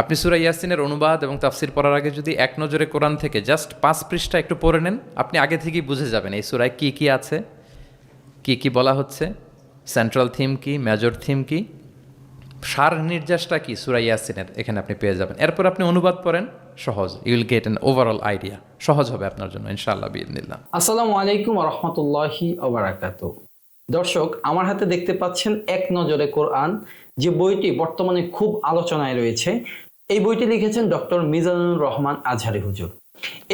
আপনি সুরা ইয়াসিনের অনুবাদ এবং তাফসির পড়ার আগে যদি এক নজরে কোরআন থেকে জাস্ট পাঁচ পৃষ্ঠা একটু পড়ে নেন, আপনি আগে থেকেই বুঝে যাবেন এই সুরায় কী কী আছে, কি কি বলা হচ্ছে সেন্ট্রাল থিম কি মেজর থিম কি, সার নির্যাসটা কি সুরা ইয়াসিনের এখানে আপনি পেয়ে যাবেন। এরপর আপনি অনুবাদ পড়েন, সহজ you'll get an overall idea সহজ হবে আপনার জন্য, ইনশাআল্লাহ বিদিনিল্লাহ আসসালামু আলাইকুম রহমতুল্লাহি ওবরাকাত দর্শক, আমার হাতে দেখতে পাচ্ছেন এক নজরে কোরআন, যে বইটি বর্তমানে খুব আলোচনায় রয়েছে এই বইটি লিখেছেন ডক্টর মিজানুর রহমান আজহারি হুজুর।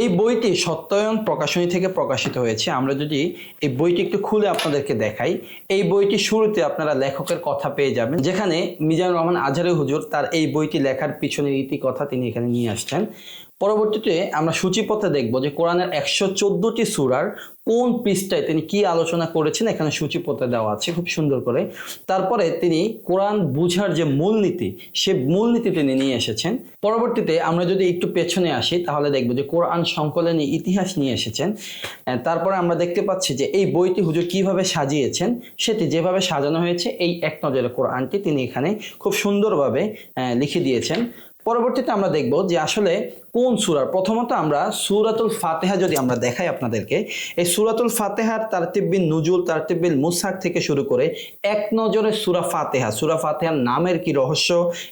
এই বইটি সত্যায়ন প্রকাশনী থেকে প্রকাশিত হয়েছে। আমরা যদি এই বইটি একটু খুলে আপনাদেরকে দেখাই, এই বইটি শুরুতে আপনারা লেখকের কথা পেয়ে যাবেন, যেখানে মিজানুর রহমান আজহারি হুজুর তার এই বইটি লেখার পিছনে রীতি কথা তিনি এখানে নিয়ে আসছেন। পরবর্তীতে আমরা সূচিপথে দেখব যে কোরআনের একশো চোদ্দটি সুরার কোন পৃষ্ঠায় তিনি কি আলোচনা করেছেন, এখানে সূচিপথে দেওয়া আছে খুব সুন্দর করে। তারপরে তিনি কোরআন বুঝার যে মূলনীতি, সে মূলনীতি তিনি নিয়ে এসেছেন। পরবর্তীতে আমরা যদি একটু পেছনে আসি, তাহলে দেখব যে কোরআন সংকলনে ইতিহাস নিয়ে এসেছেন। তারপরে আমরা দেখতে পাচ্ছি যে এই বইটি হুজুর কীভাবে সাজিয়েছেন, সেটি যেভাবে সাজানো হয়েছে, এই এক নজরে কোরআনটি তিনি এখানে খুব সুন্দরভাবে লিখে দিয়েছেন। পরবর্তীতে আমরা দেখব যে আসলে কোন সুরার প্রথমত আমরা সুরাতুল ফাতেহা যদি আমরা দেখাই আপনাদেরকে, এই সুরাতুল ফাতেহার তারতিব্বিন নুজুল তারতিব্বিল মুসাক থেকে শুরু করে এক নজরে সুরা ফাতেহা, সুরা ফাতেহার নামের কি রহস্য?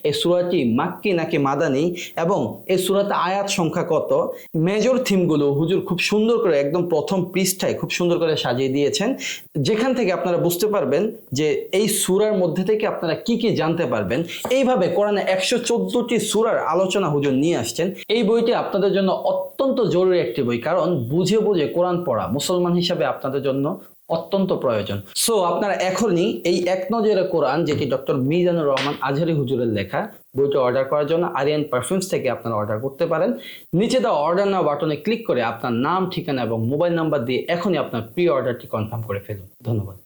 এই সুরাটি মাক্কি নাকি মাদানি? এবং এই সুরাতে আয়াত সংখ্যা কত? মেজর থিমগুলো হুজুর খুব সুন্দর করে একদম প্রথম পৃষ্ঠায় খুব সুন্দর করে সাজিয়ে দিয়েছেন। যেখান থেকে আপনারা বুঝতে পারবেন যে এই সুরার মধ্যে থেকে আপনারা কি কি জানতে পারবেন। এইভাবে কোরআনে একশো চোদ্দটি সুরার আলোচনা হুজুর নিয়ে আসছেন। এই বইটি আপনাদের জন্য অত্যন্ত জরুরি একটি বই, কারণ বুঝে বুঝে কোরআন পড়া মুসলমান হিসাবে আপনাদের জন্য অত্যন্ত প্রয়োজন। সো আপনারা এখনই এই এক নজরে কোরআন, যেটি ডক্টর মিজানুর রহমান আজহারি হুজুরের লেখা, বইটি অর্ডার করার জন্য আরিয়ান পারফিউমস থেকে আপনারা অর্ডার করতে পারেন। নিচে দেওয়া অর্ডার নাও বাটনে ক্লিক করে আপনার নাম, ঠিকানা এবং মোবাইল নাম্বার দিয়ে এখনই আপনার প্রি অর্ডারটি কনফার্ম করে ফেলুন। ধন্যবাদ।